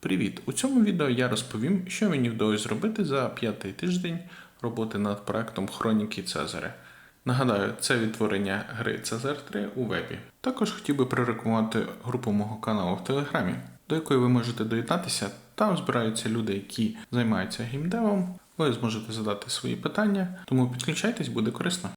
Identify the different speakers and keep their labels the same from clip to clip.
Speaker 1: Привіт! У цьому відео я розповім, що мені вдалося зробити за п'ятий тиждень роботи над проектом Хроніки Цезаря. Нагадаю, це відтворення гри Цезар 3 у вебі. Також хотів би прорекомендувати групу мого каналу в Телеграмі, до якої ви можете доєднатися. Там збираються люди, які займаються геймдевом. Ви зможете задати свої питання, тому підключайтесь, буде корисно.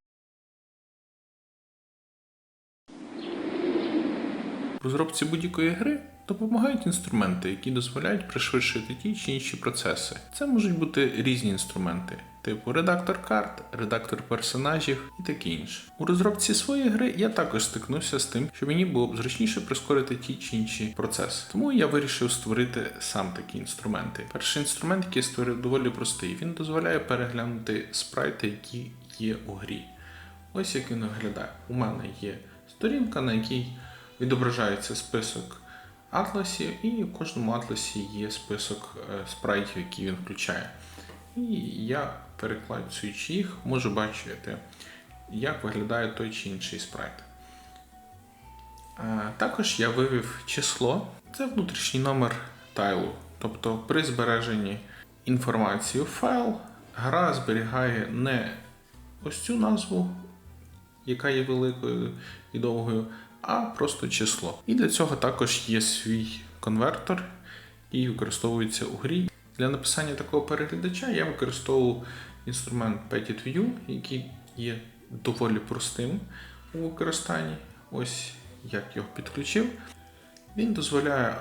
Speaker 1: В розробці будь-якої гри допомагають інструменти, які дозволяють пришвидшити ті чи інші процеси. Це можуть бути різні інструменти, типу редактор карт, редактор персонажів і таке інше. У розробці своєї гри я також стикнувся з тим, що мені було б зручніше прискорити ті чи інші процеси. Тому я вирішив створити сам такі інструменти. Перший інструмент, який я створив, доволі простий. Він дозволяє переглянути спрайти, які є у грі. Ось як він виглядає. У мене є сторінка, на якій відображається список атласів, і в кожному атласі є список е, спрайтів, які він включає. І я, перекладаючи їх, можу бачити, як виглядає той чи інший спрайт. Е, Також я вивів число, це внутрішній номер тайлу. Тобто при збереженні інформації в файл гра зберігає не ось цю назву, яка є великою і довгою, а просто число. І для цього також є свій конвертор, який використовується у грі. Для написання такого переглядача я використовував інструмент PetitView, який є доволі простим у використанні. Ось як його підключив. Він дозволяє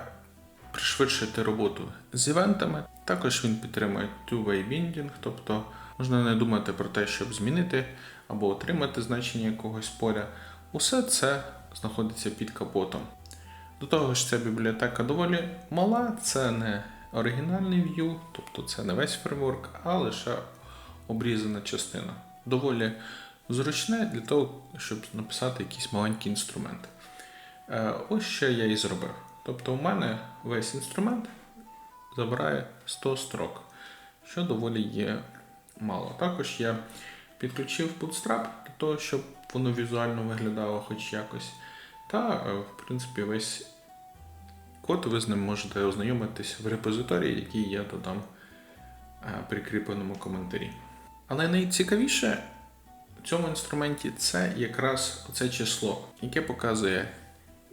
Speaker 1: пришвидшити роботу з івентами. Також він підтримує two-way binding, тобто можна не думати про те, щоб змінити або отримати значення якогось поля. Усе це знаходиться під капотом. До того ж, ця бібліотека доволі мала, це не оригінальний Vue, тобто це не весь фреймворк, а лише обрізана частина. Доволі зручне для того, щоб написати якийсь маленький інструмент. Е, Ось що я і зробив. Тобто, у мене весь інструмент забирає 100 строк, що доволі є мало. Також я підключив Bootstrap для того, щоб воно візуально виглядало хоч якось. Та, е, в принципі, весь код ви з ним можете ознайомитись в репозиторії, який я додам е, прикріпленому коментарі. Але найцікавіше в цьому інструменті це якраз оце число, яке показує,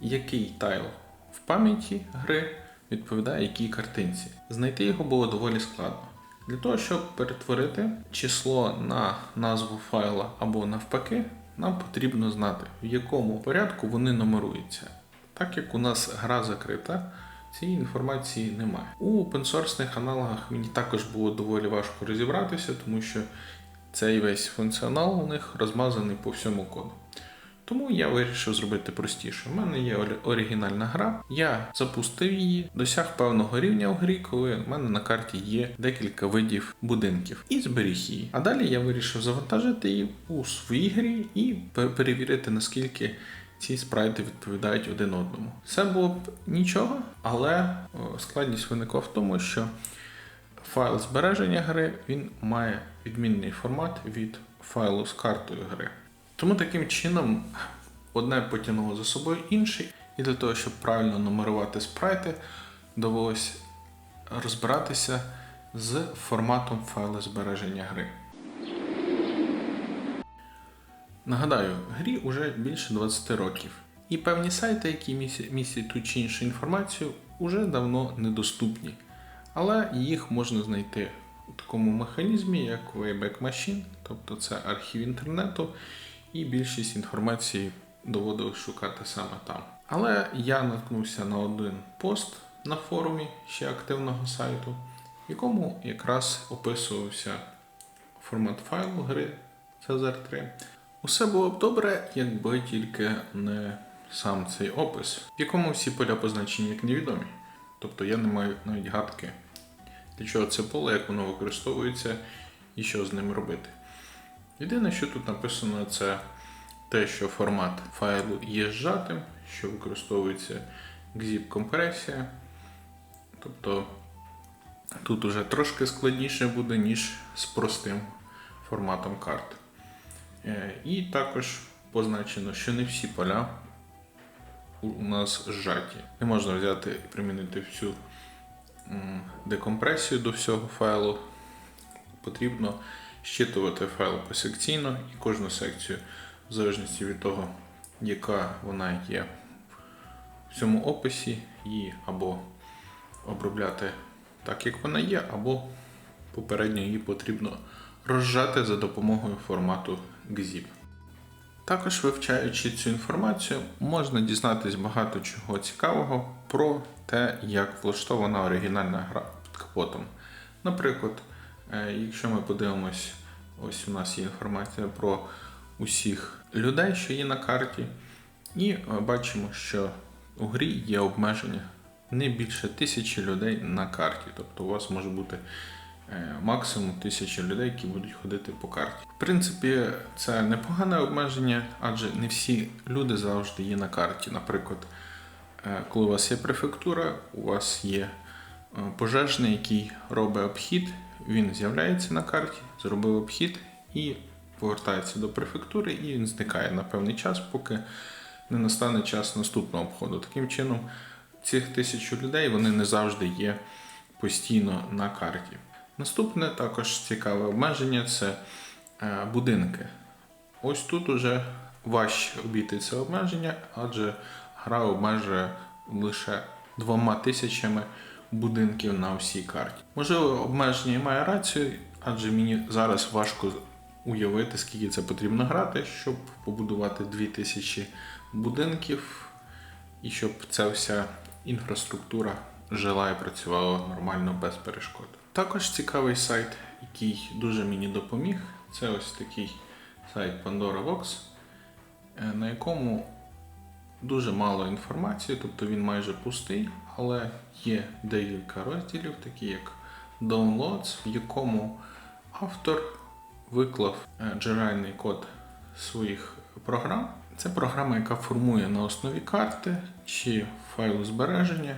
Speaker 1: який тайл в пам'яті гри відповідає якій картинці. Знайти його було доволі складно. Для того, щоб перетворити число на назву файла або навпаки, нам потрібно знати, в якому порядку вони нумеруються. Так як у нас гра закрита, цієї інформації немає. У open-source аналогах мені також було доволі важко розібратися, тому що цей весь функціонал у них розмазаний по всьому коду. Тому я вирішив зробити простіше. У мене є оригінальна гра. Я запустив її, досяг певного рівня в грі, коли в мене на карті є декілька видів будинків, і зберіг її. А далі я вирішив завантажити її у своїй грі і перевірити, наскільки ці спрайти відповідають один одному. Це було б нічого, але складність виникла в тому, що файл збереження гри він має відмінний формат від файлу з картою гри. Тому таким чином одне потягнуло за собою інше, і для того, щоб правильно нумерувати спрайти, довелося розбиратися з форматом файлу збереження гри. Нагадаю, грі уже більше 20 років, і певні сайти, які містять ту чи іншу інформацію, уже давно недоступні, але їх можна знайти у такому механізмі, як Wayback Machine, тобто це архів інтернету, і більшість інформації доводилось шукати саме там. Але я наткнувся на один пост на форумі ще активного сайту, в якому якраз описувався формат файлу гри Cezar 3. Усе було б добре, якби тільки не сам цей опис, в якому всі поля позначені як невідомі. Тобто я не маю навіть гадки, для чого це поле, як воно використовується і що з ним робити. Єдине, що тут написано, це те, що формат файлу є зжатим, що використовується gzip-компресія. Тобто тут уже трошки складніше буде, ніж з простим форматом карт. Е, І також позначено, що не всі поля у нас зжаті. Не можна взяти і примінити всю декомпресію до всього файлу, потрібно щитувати файл посекційно і кожну секцію, в залежності від того, яка вона є в цьому описі, її або обробляти так, як вона є, або попередньо її потрібно розжати за допомогою формату GZIP. Також вивчаючи цю інформацію, можна дізнатись багато чого цікавого про те, як влаштована оригінальна гра під капотом. Наприклад, якщо ми подивимось, ось у нас є інформація про усіх людей, що є на карті, і е, бачимо, що у грі є обмеження не більше тисячі людей на карті. Тобто у вас може бути е, максимум тисячі людей, які будуть ходити по карті. В принципі, це непогане обмеження, адже не всі люди завжди є на карті. Наприклад, е, коли у вас є префектура, у вас є е, пожежний, який робить обхід, він з'являється на карті, зробив обхід і повертається до префектури, і він зникає на певний час, поки не настане час наступного обходу. Таким чином, цих тисячу людей вони не завжди є постійно на карті. Наступне також цікаве обмеження це е, будинки. Ось тут уже важче обійти це обмеження, адже гра обмежує лише двома тисячами будинків на всій карті. Можливо, обмеження має рацію, адже мені зараз важко уявити, скільки це потрібно грати, щоб побудувати 2000 будинків, і щоб ця вся інфраструктура жила і працювала нормально без перешкод. Також цікавий сайт, який дуже мені допоміг, це ось такий сайт Pandora Vox, е, на якому дуже мало інформації, тобто він майже пустий, але є декілька розділів, такі як Downloads, в якому автор виклав е, джерельний код своїх програм. Це програма, яка формує на основі карти чи файлу збереження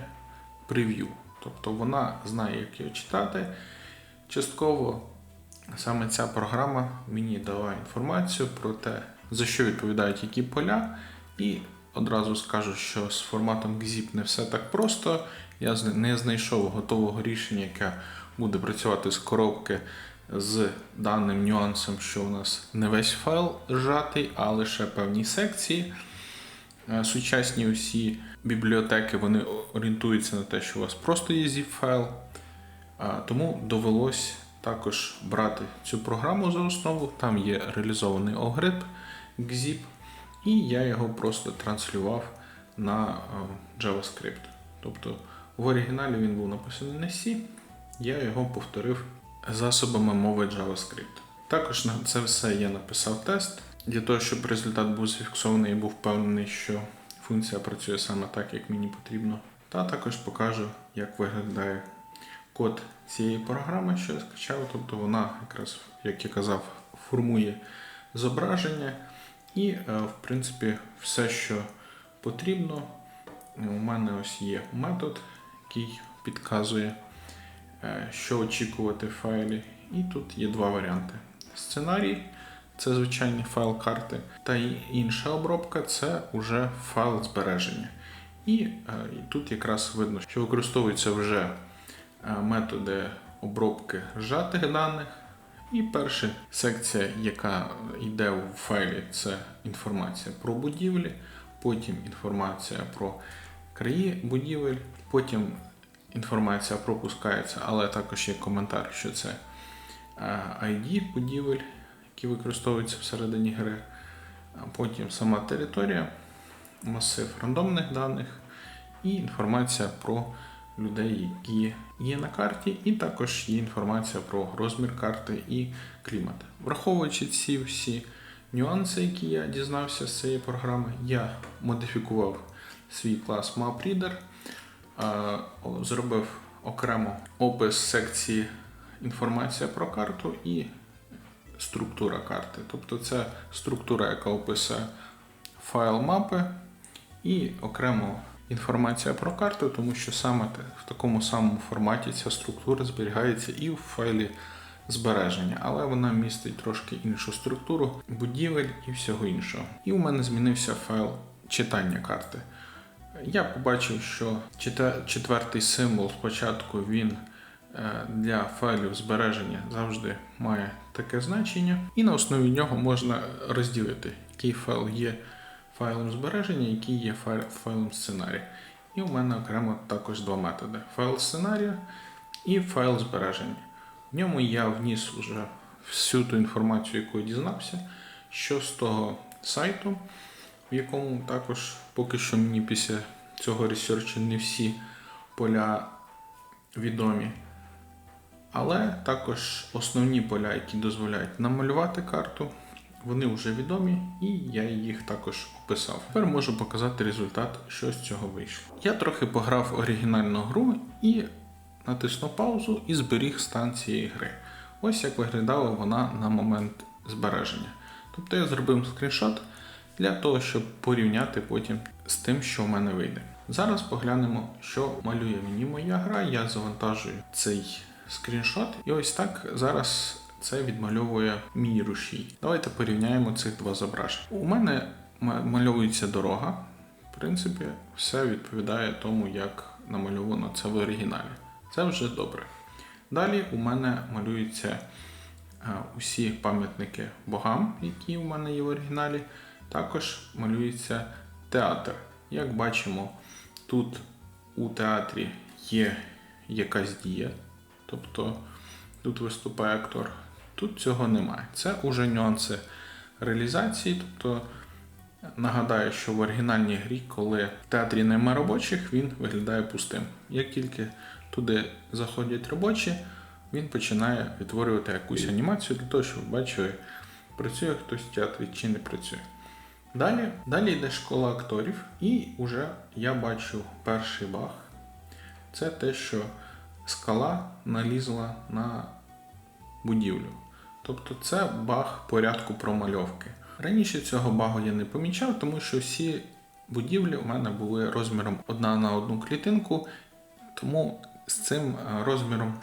Speaker 1: прев'ю. Тобто вона знає, як його читати. Частково саме ця програма мені дала інформацію про те, за що відповідають які поля, і одразу скажу, що з форматом GZIP не все так просто. Я не знайшов готового рішення, яке буде працювати з коробки з даним нюансом, що у нас не весь файл зжатий, а лише певні секції. Е, Сучасні усі бібліотеки вони орієнтуються на те, що у вас просто є zip файл. Тому довелось також брати цю програму за основу. Там є реалізований алгоритм GZIP, і я його просто транслював на е, JavaScript. Тобто в оригіналі він був написаний на C, я його повторив засобами мови JavaScript. Також на це все я написав тест для того, щоб результат був зафіксований і був впевнений, що функція працює саме так, як мені потрібно. Та також покажу, як виглядає код цієї програми, що я скачав. Тобто вона якраз, як я казав, формує зображення. І, е, в принципі, все, що потрібно, у мене ось є метод, який підказує, е, що очікувати в файлі. І тут є два варіанти: сценарій це звичайний файл карти, та інша обробка це вже файл збереження. І, е, і тут якраз видно, що використовуються вже методи обробки зжатих даних. І перша секція, яка йде в файлі, це інформація про будівлі, потім інформація про краї будівель, потім інформація пропускається, але також є коментар, що це е, ID будівель, які використовуються всередині гри, потім сама територія, масив рандомних даних і інформація про людей, які є на карті, і також є інформація про розмір карти і клімат. Враховуючи ці всі нюанси, які я дізнався з цієї програми, я модифікував свій клас MapReader, зробив окремо опис секції інформація про карту і структура карти. Тобто це структура, яка описує файл мапи і окремо інформація про карту, тому що саме в такому самому форматі ця структура зберігається і в файлі збереження, але вона містить трошки іншу структуру будівель і всього іншого. І у мене змінився файл читання карти. Я побачив, що четвертий символ спочатку він е, для файлів збереження завжди має таке значення, і на основі нього можна розділити, який файл є файлом збереження, який є файлом сценарія. І у мене окремо також два методи: файл сценарія і файл збереження. В ньому я вніс уже всю ту інформацію, яку я дізнався, що з того сайту, в якому також поки що мені після цього ресерчу не всі поля відомі. Але також основні поля, які дозволяють намалювати карту, вони вже відомі, і я їх також описав. Тепер можу показати результат, що з цього вийшло. Я трохи пограв оригінальну гру і натиснув паузу і зберіг стан цієї гри. Ось як виглядала вона на момент збереження. Тобто я зробив скріншот для того, щоб порівняти потім з тим, що в мене вийде. Зараз поглянемо, що малює мені моя гра. Я завантажую цей скріншот, і ось так зараз це відмальовує мій рушій. Давайте порівняємо цих два зображення. У мене ма- мальовується дорога. В принципі, все відповідає тому, як намальовано це в оригіналі. Це вже добре. Далі у мене малюються е, усі пам'ятники богам, які у мене є в оригіналі. Також малюється театр. Як бачимо, тут у театрі є якась дія, тобто тут виступає актор. Тут цього немає. Це уже нюанси реалізації. Тобто нагадаю, що в оригінальній грі, коли в театрі нема робочих, він виглядає пустим. Як тільки туди заходять робочі, він починає відтворювати якусь анімацію для того, щоб ви бачили, працює хтось в театрі чи не працює. Далі, далі йде школа акторів, і вже я бачу перший баг. Це те, що скала налізла на будівлю. Тобто це баг порядку промальовки. Раніше цього багу я не помічав, тому що всі будівлі у мене були розміром одна на одну клітинку, тому з цим е, розміром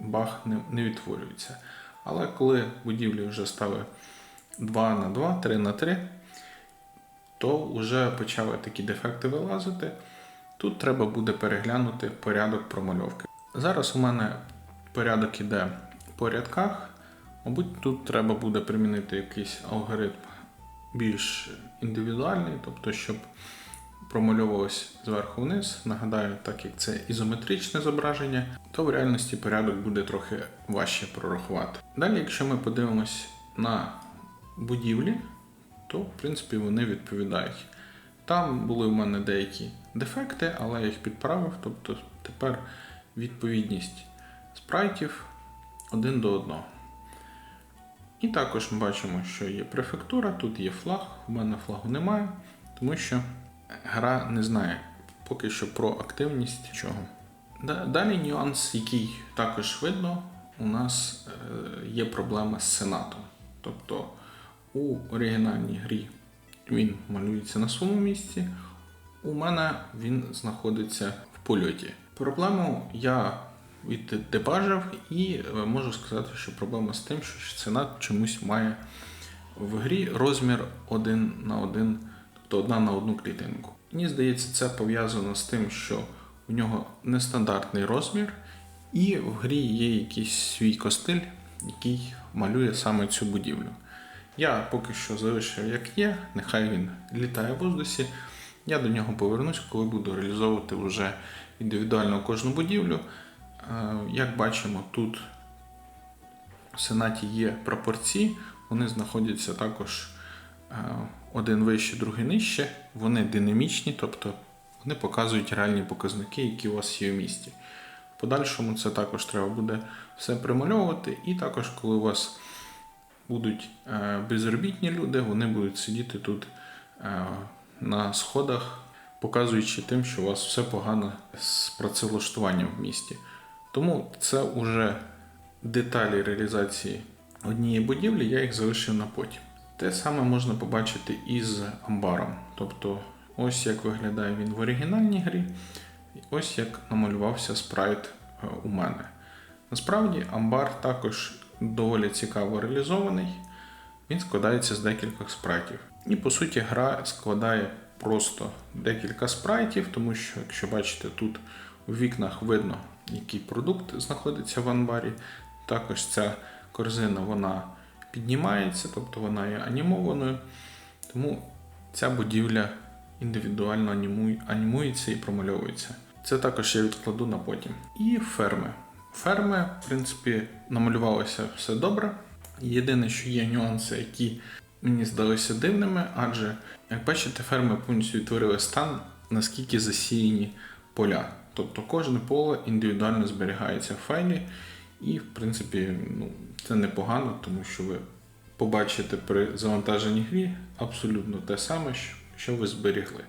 Speaker 1: баг не, відтворюється. Але коли будівлі вже стали 2 на 2, 3 на 3, то вже почали такі дефекти вилазити. Тут треба буде переглянути порядок промальовки. Зараз у мене порядок іде по рядках. Мабуть, тут треба буде примінити якийсь алгоритм більш індивідуальний, тобто, щоб промальовувалось зверху вниз. Нагадаю, так як це ізометричне зображення, то в реальності порядок буде трохи важче прорахувати. Далі, якщо ми подивимось на будівлі, то в принципі вони відповідають. Там були в мене деякі дефекти, але я їх підправив. Тобто тепер відповідність спрайтів один до одного. І також ми бачимо, що є префектура, тут є флаг, у мене флагу немає, тому що гра не знає поки що про активність чого. Далі нюанс, який також видно, у нас е, є проблема з сенатом. Тобто у оригінальній грі він малюється на своєму місці, у мене він знаходиться в польоті. Проблему я віддебажив і е, можу сказати, що проблема з тим, що сенат чомусь має в грі розмір один на один, тобто одна на одну клітинку. Мені здається, це пов'язано з тим, що у нього нестандартний розмір, і в грі є якийсь свій костиль, який малює саме цю будівлю. Я поки що залишив як є, нехай він літає в воздусі. Я до нього повернусь, коли буду реалізовувати вже індивідуально кожну будівлю. Е, Як бачимо, тут в Сенаті є пропорції, вони знаходяться також е, один вище, другий нижче. Вони динамічні, тобто вони показують реальні показники, які у вас є в місті. В подальшому це також треба буде все примальовувати, і також, коли у вас будуть е, безробітні люди, вони будуть сидіти тут на сходах, показуючи тим, що у вас все погано з працевлаштуванням в місті. Тому це вже деталі реалізації однієї будівлі, я їх залишив на потім. Те саме можна побачити і з амбаром. Тобто, ось як виглядає він в оригінальній грі, і ось як намалювався спрайт е, у мене. Насправді, амбар також доволі цікаво реалізований. Він складається з декількох спрайтів. І по суті, гра складає просто декілька спрайтів, тому що, якщо бачите, тут у вікнах видно, який продукт знаходиться в анбарі. Також ця корзина вона піднімається, тобто вона є анімованою. Тому ця будівля індивідуально анімується і промальовується. Це також я відкладу на потім. І ферми. Ферми, в принципі, намалювалося все добре. Єдине, що є нюанси, які мені здалися дивними, адже, як бачите, ферми повністю відтворили стан, наскільки засіяні поля. Тобто кожне поле індивідуально зберігається в файлі, і, в принципі, ну, це непогано, тому що ви побачите при завантаженні грі абсолютно те саме, що- ви зберігли.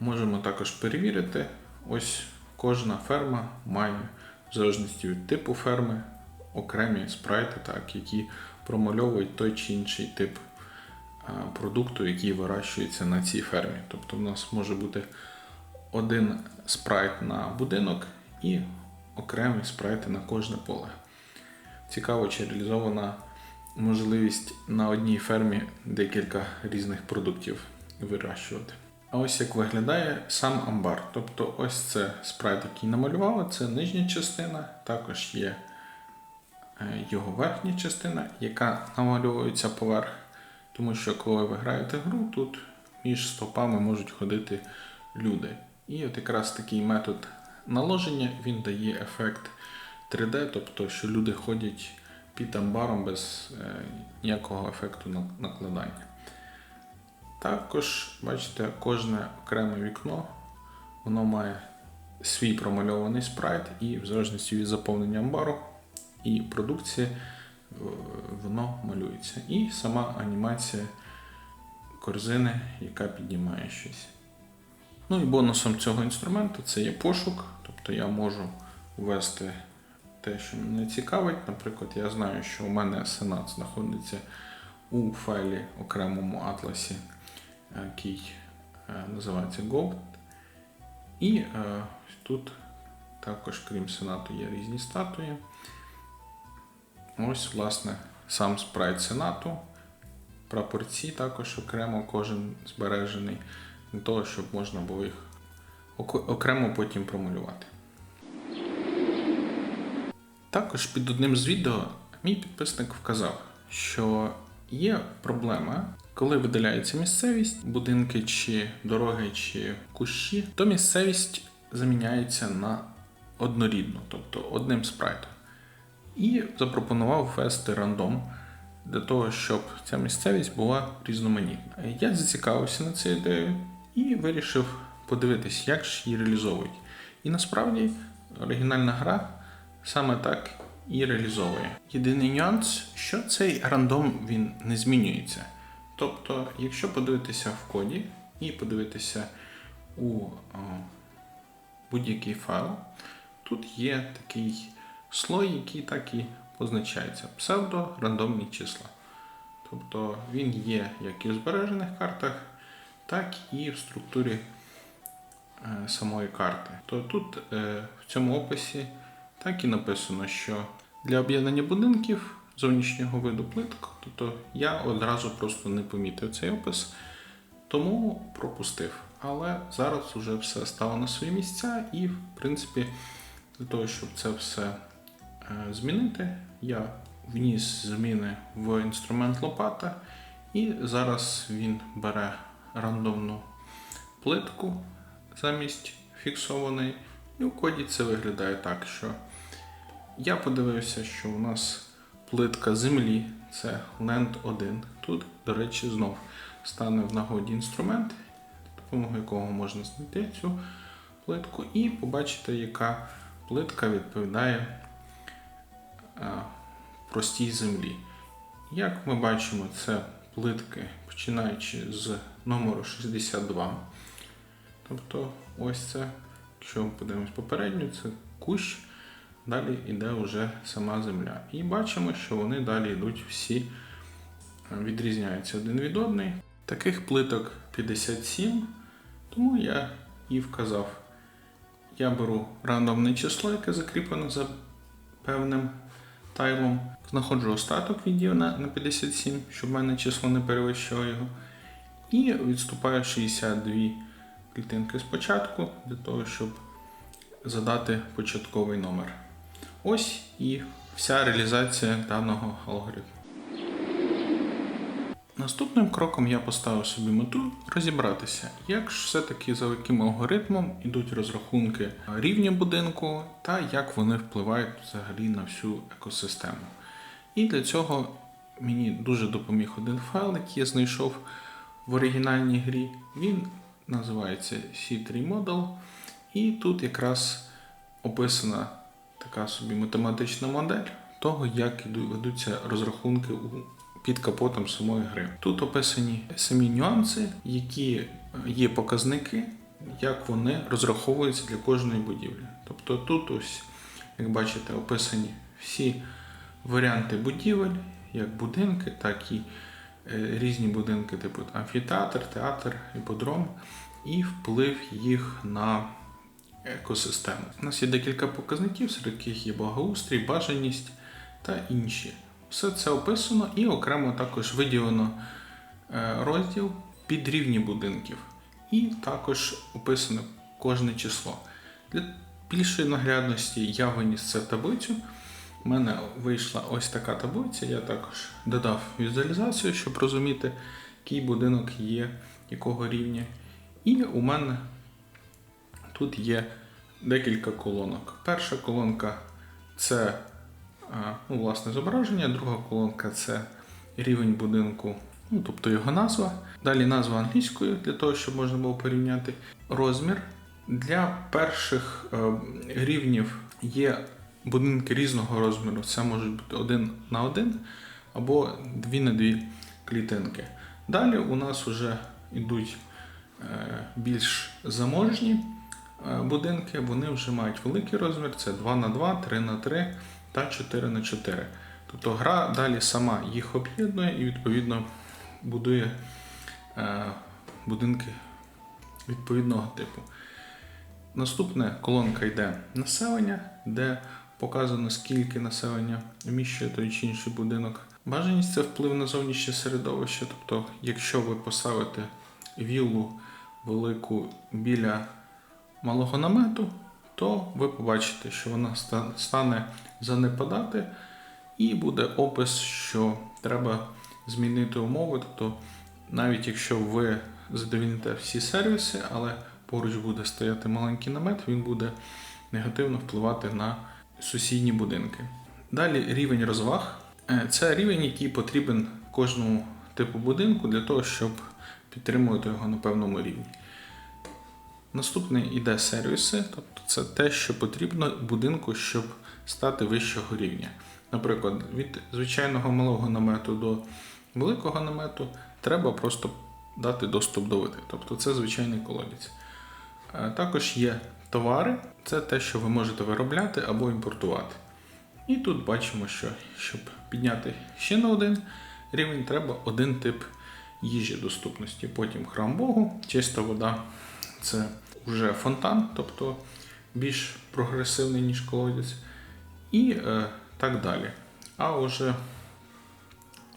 Speaker 1: Можемо також перевірити. Ось кожна ферма має, в залежності від типу ферми, окремі спрайти, так, які промальовують той чи інший тип продукту, який вирощується на цій фермі. Тобто, в нас може бути один спрайт на будинок і окремі спрайти на кожне поле. Цікаво, чи реалізована можливість на одній фермі декілька різних продуктів вирощувати. А ось як виглядає сам амбар. Тобто, ось це спрайт, який намалювали, це нижня частина, також є е, його верхня частина, яка намальовується поверх. Тому що коли ви граєте гру, тут між стопами можуть ходити люди. І от якраз такий метод наложення він дає ефект 3D, тобто що люди ходять під амбаром без е, ніякого ефекту накладання. Також, бачите, кожне окреме вікно воно має свій промальований спрайт, і в залежності від заповнення амбару і продукції воно малюється. І сама анімація корзини, яка піднімає щось. Ну і бонусом цього інструменту це є пошук, тобто я можу ввести те, що мене цікавить. Наприклад, я знаю, що у мене сенат знаходиться у файлі окремому атласі, е, який е, називається Gold. І е, тут також, крім сенату, є різні статуї. Ось, власне, сам спрайт сенату. Прапорці також окремо кожен збережений для того, щоб можна було їх окремо потім промалювати. Також під одним з відео мій підписник вказав, що є проблема, коли видаляється місцевість, будинки чи дороги чи кущі, то місцевість заміняється на однорідну, тобто одним спрайтом. І запропонував ввести рандом для того, щоб ця місцевість була різноманітна. Я зацікавився на цю ідею і вирішив подивитись, як ж її реалізовують. І насправді оригінальна гра саме так і реалізовує. Єдиний нюанс, що цей рандом він не змінюється. Тобто, якщо подивитися в коді і подивитися у будь-який файл, тут є такий слой, який так і позначається псевдо-рандомні числа. Тобто він є як і в збережених картах, так і в структурі е, самої карти. То тут е, в цьому описі так і написано, що для об'єднання будинків зовнішнього виду плиток, тобто я одразу просто не помітив цей опис, тому пропустив. Але зараз вже все стало на свої місця, і, в принципі, для того, щоб це все е, змінити, я вніс зміни в інструмент лопата, і зараз він бере рандомну плитку замість фіксованої. І у коді це виглядає так, що я подивився, що у нас плитка землі це Land 1. Тут, до речі, знов стане в нагоді інструмент, допомогою якого можна знайти цю плитку, і побачити, яка плитка відповідає е, простій землі. Як ми бачимо, це плитки починаючи з номеру 62. Тобто, ось це, якщо ми подивимось попередньо, це кущ, далі йде вже сама земля. І бачимо, що вони далі йдуть всі, е, відрізняються один від одної. Таких плиток 57, тому я і вказав. Я беру рандомне число, яке закріплено за певним тайлом. Знаходжу остаток відділ на на 57, щоб в мене число не перевищило його. І відступаю 62 клітинки спочатку, для того, щоб задати початковий номер. Ось і вся реалізація даного алгоритму. Наступним кроком я поставив собі мету розібратися, як ж все-таки за яким алгоритмом йдуть розрахунки рівня будинку та як вони впливають взагалі на всю екосистему. І для цього мені дуже допоміг один файл, який я знайшов в оригінальній грі. Він називається C3 Model, і тут якраз описана така собі математична модель того, як ведуться розрахунки у під капотом самої гри. Тут описані самі нюанси, які е, є показники, як вони розраховуються для кожної будівлі. Тобто тут ось, як бачите, описані всі варіанти будівель, як будинки, так і е, різні будинки, типу амфітеатр, театр, іподром, і вплив їх на екосистему. У нас є декілька показників, серед яких є благоустрій, бажаність та інші. Все це описано і окремо також виділено е, розділ під рівні будинків. І також описано кожне число. Для більшої наглядності я виніс це в таблицю. У мене вийшла ось така таблиця. Я також додав візуалізацію, щоб розуміти, який будинок є, якого рівня. І у мене тут є декілька колонок. Перша колонка це ну, власне зображення, друга колонка це рівень будинку, ну, тобто його назва. Далі назва англійською для того, щоб можна було порівняти. Розмір. Для перших е, рівнів є будинки різного розміру. Це можуть бути один на один або дві на дві клітинки. Далі у нас вже йдуть е, більш заможні е, будинки, вони вже мають великий розмір, це 2 на 2, 3 на 3 та 4 на 4. Тобто гра далі сама їх об'єднує і відповідно будує е, будинки відповідного типу. Наступна колонка йде населення, де показано, скільки населення вміщує той чи інший будинок. Бажаність це вплив на зовнішнє середовище. Тобто, якщо ви поставите віллу велику біля малого намету, то ви побачите, що вона стане занепадати, і буде опис, що треба змінити умови. Тобто, навіть якщо ви задовільните всі сервіси, але поруч буде стояти маленький намет, він буде негативно впливати на сусідні будинки. Далі рівень розваг. Е, Це рівень, який потрібен кожному типу будинку для того, щоб підтримувати його на певному рівні. Наступний іде сервіси, тобто це те, що потрібно будинку, щоб стати вищого рівня. Наприклад, від звичайного малого намету до великого намету треба просто дати доступ до води. Тобто це звичайний колодязь. Е, Також є товари, це те, що ви можете виробляти або імпортувати. І тут бачимо, що щоб підняти ще на один рівень, треба один тип їжі доступності. Потім храм Богу, чиста вода це вже фонтан, тобто більш прогресивний, ніж колодязь, і е, так далі. А вже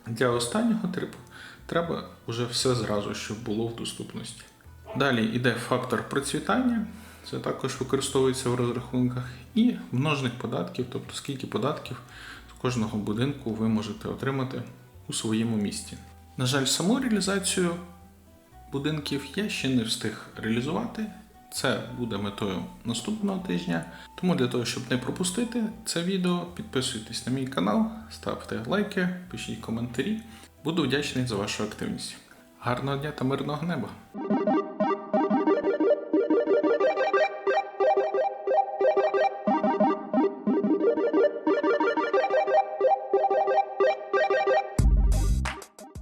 Speaker 1: для останнього типу треба вже все зразу, щоб було в доступності. Далі йде фактор процвітання, це також використовується в розрахунках, і множник податків, тобто скільки податків з кожного будинку ви можете отримати у своєму місті. На жаль, саму реалізацію будинків я ще не встиг реалізувати. Це буде метою наступного тижня. Тому для того, щоб не пропустити це відео, підписуйтесь на мій канал, ставте лайки, пишіть коментарі. Буду вдячний за вашу активність. Гарного дня та мирного неба!